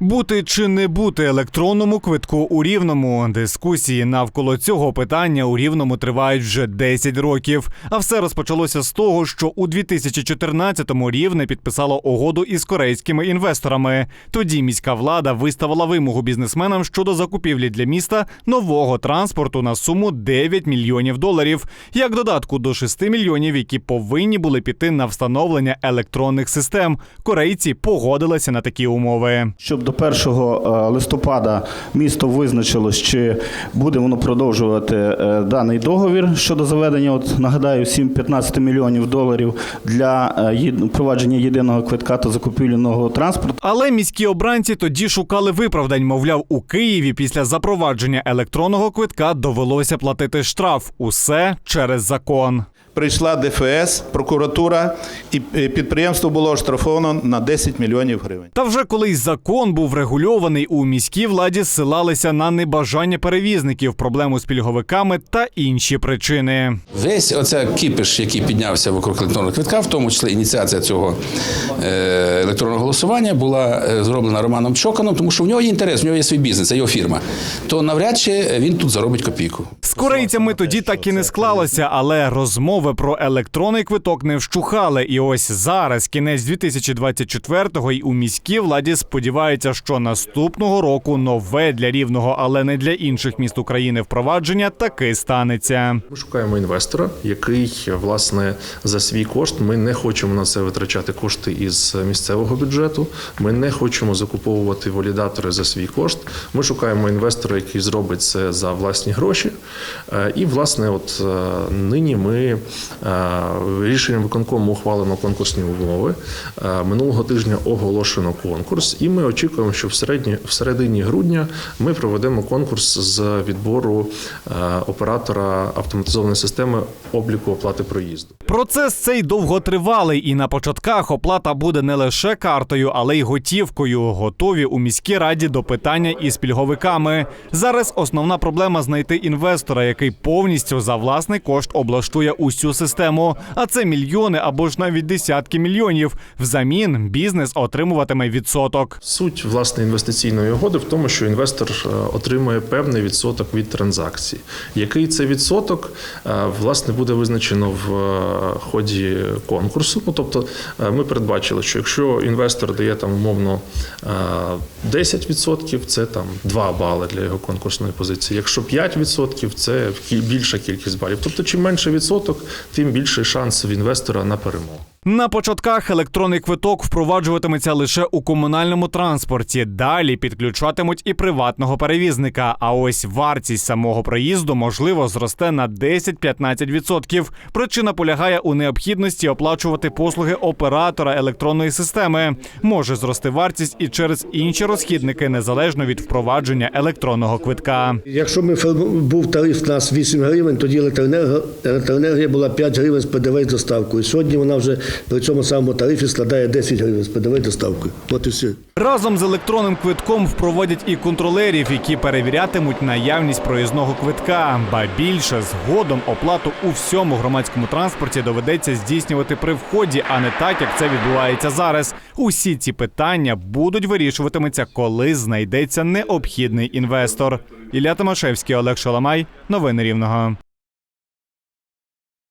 Бути чи не бути електронному квитку у рівному дискусії навколо цього питання у рівному тривають вже 10 років. А все розпочалося з того, що у 2014-му рівне підписало угоду із корейськими інвесторами. Тоді міська влада виставила вимогу бізнесменам щодо закупівлі для міста нового транспорту на суму 9 мільйонів доларів, як додатку до 6 мільйонів, які повинні були піти на встановлення електронних систем. Корейці погодилися на такі умови. Щоб до 1 листопада місто визначилось, чи буде воно продовжувати е, даний договір щодо заведення, от нагадаю, всім 15 мільйонів доларів для е, впровадження єдиного квитка та закупівлі нового транспорту. Але міські обранці тоді шукали виправдань. Мовляв, у Києві після запровадження електронного квитка довелося платити штраф. Усе через закон. Прийшла ДФС, прокуратура, і підприємство було оштрафовано на 10 мільйонів гривень. Та вже коли закон був регульований, у міській владі ссилалися на небажання перевізників, проблему з пільговиками та інші причини. Весь оця кіпіш, який піднявся вокруг електронного квитка, в тому числі ініціація цього е, електронного голосування, була е, зроблена Романом Чоканом, тому що в нього є інтерес, в нього є свій бізнес, це його фірма. То навряд чи він тут заробить копійку. Корейцями тоді так і не склалося, але розмови про електронний квиток не вщухали. І ось зараз, кінець 2024-го, і у міській владі сподіваються, що наступного року нове для рівного, але не для інших міст України впровадження таки станеться. Ми шукаємо інвестора, який власне за свій кошт. Ми не хочемо на це витрачати кошти із місцевого бюджету. Ми не хочемо закуповувати валідатори за свій кошт. Ми шукаємо інвестора, який зробить це за власні гроші. Е, І власне, от е, нині ми е, рішенням виконкому ухвалено конкурсні умови. Минулого тижня оголошено конкурс, і ми очікуємо, що в середні в середині грудня ми проведемо конкурс з відбору оператора автоматизованої системи обліку оплати проїзду. Процес цей довготривалий, і на початках оплата буде не лише картою, але й готівкою. Готові у міській раді до питання із пільговиками. Зараз основна проблема знайти інвестора, який повністю за власний кошт облаштує усю систему. А це мільйони або ж навіть десятки мільйонів. Взамін бізнес отримуватиме відсоток. Суть власне інвестиційної угоди в тому, що інвестор е, отримує певний відсоток від транзакції. Який це відсоток е, власне буде визначено в е, ході конкурсу. Ну тобто, е, ми передбачили, що якщо інвестор дає там умовно е, 10%, це там 2 бали для його конкурсної позиції. Якщо 5%, це більша кількість балів. Тобто, чим менше відсоток, тим більший шанс в інвестора на перемогу. На початках електронний квиток впроваджуватиметься лише у комунальному транспорті. Далі підключатимуть і приватного перевізника. А ось вартість самого проїзду можливо зросте на 10-15%. Причина полягає у необхідності оплачувати послуги оператора електронної системи. Може зрости вартість і через інші розхідники, незалежно від впровадження електронного квитка. Якщо ми був тариф нас 8 гривень, тоді електроенергія була 5 гривень з ПДВ з доставкою. Сьогодні вона вже при цьому самому тарифі складає 10 гривень з ПДВ з доставкою. От і все. Разом з електронним квитком впроводять і контролерів, які перевірятимуть наявність проїзного квитка. Ба більше згодом оплату у всьому громадському транспорті доведеться здійснювати при вході, а не так, як це відбувається зараз. Усі ці питання будуть вирішуватиметься, коли знайдеться необхідний інвестор. Ілля Томашевський, Олег Шаламай. Новини Рівного.